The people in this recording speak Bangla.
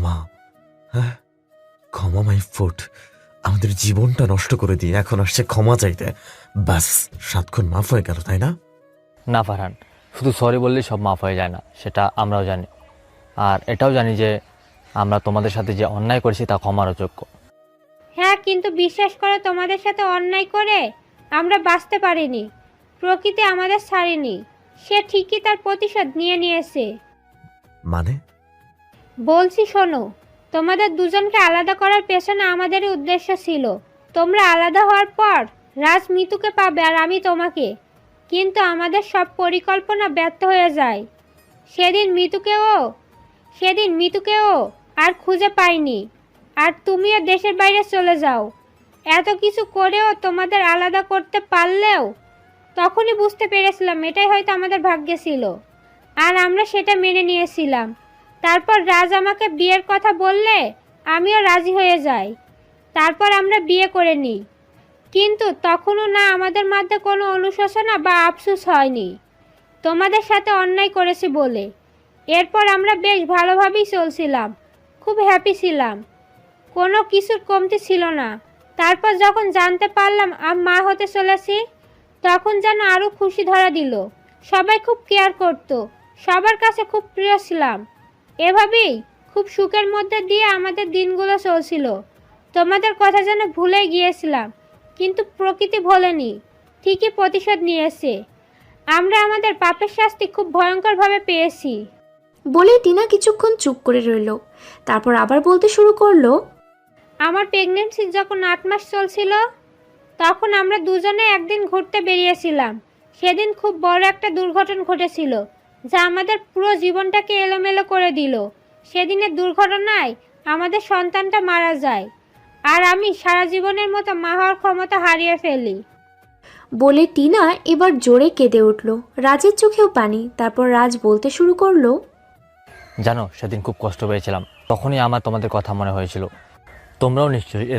ক্ষমা। হ্যাঁ ক্ষমা মাই ফুট। আমাদের জীবনটা নষ্ট করে দিয়ে এখন আসছে ক্ষমা চাইতে। ব্যাস সাতক্ষণ মাফ হয়ে গেল তাই না? না ফারহান শুধু সরি বললেই সব মাফ হয়ে যায় না সেটা আমরাও জানি। আর এটাও জানি যে আমরা তোমাদের সাথে যে অন্যায় করেছি তা ক্ষমার যোগ্য। হ্যাঁ কিন্তু বিশ্বাস করে তোমাদের সাথে অন্যায় করে আমরা বাঁচতে পারিনি। প্রকৃতি আমাদের ছাড়েনি। সে ঠিকই তার প্রতিশোধ নিয়ে নিয়েছে। মানে? বলছি শোনো, তোমাদের দুজনকে আলাদা করার পেছনে আমাদেরই উদ্দেশ্য ছিল। তোমরা আলাদা হওয়ার পর রাজ মিতুকে পাবে আর আমি তোমাকে। কিন্তু আমাদের সব পরিকল্পনা ব্যর্থ হয়ে যায়। সেদিন মিতুকেও সেদিন মিতুকেও আর খুঁজে পাইনি। আর তুমিও দেশের বাইরে চলে যাও। এত কিছু করেও তোমাদের আলাদা করতে পারলেও তখনই বুঝতে পেরেছিলাম এটাই হয়তো আমাদের ভাগ্যে ছিল। আর আমরা সেটা মেনে নিয়েছিলাম। তারপর রাজ আমাকে বিয়ের কথা বললে আমিও রাজি হয়ে যাই। তারপর আমরা বিয়ে করে নিই। কিন্তু তখনও না আমাদের মধ্যে কোনো অনুশোচনা বা আফসোস হয়নি। তোমাদের সাথে অন্যায় করেছি বলে। এরপর আমরা বেশ ভালোভাবেই চলছিলাম, খুব হ্যাপি ছিলাম। কোনো কিছুর কমতি ছিল না। তারপর যখন জানতে পারলাম আমি মা হতে চলেছি, তখন যেন আরও খুশি ধরা দিল। সবাই খুব কেয়ার করতো। সবার কাছে খুব প্রিয় ছিলাম। এভাবেই খুব সুখের মধ্যে দিয়ে আমাদের দিনগুলো চলছিল। তোমাদের কথা যেন ভুলে গিয়েছিলাম কিন্তু প্রকৃতি ভোলেনি ঠিকই প্রতিশোধ নিয়েছে। আমরা আমাদের পাপের শাস্তি খুব ভয়ঙ্করভাবে পেয়েছি। বলে টিনা কিছুক্ষণ চুপ করে রইল তারপর আবার বলতে শুরু করল আমার প্রেগনেন্সি যখন আট মাস চলছিল তখন আমরা দুজনে একদিন ঘুরতে বেরিয়েছিলাম। সেদিন খুব বড় একটা দুর্ঘটনা ঘটেছিল যা আমাদের পুরো জীবনটাকে এলোমেলো করে দিল। সেদিনের দুর্ঘটনায় আমাদের সন্তানটা মারা যায় আর আমি সারা জীবনের মতো মা হওয়ার ক্ষমতা হারিয়ে ফেলি। বলে টিনা এবার জোরে কেঁদে উঠল। রাজের চোখেও পানি। তারপর রাজ বলতে শুরু করল জানো সেদিন খুব কষ্ট পেয়েছিলাম। তখনই আমার তোমাদের কথা মনে হয়েছিল। তোমরাও নিশ্চয়ই এর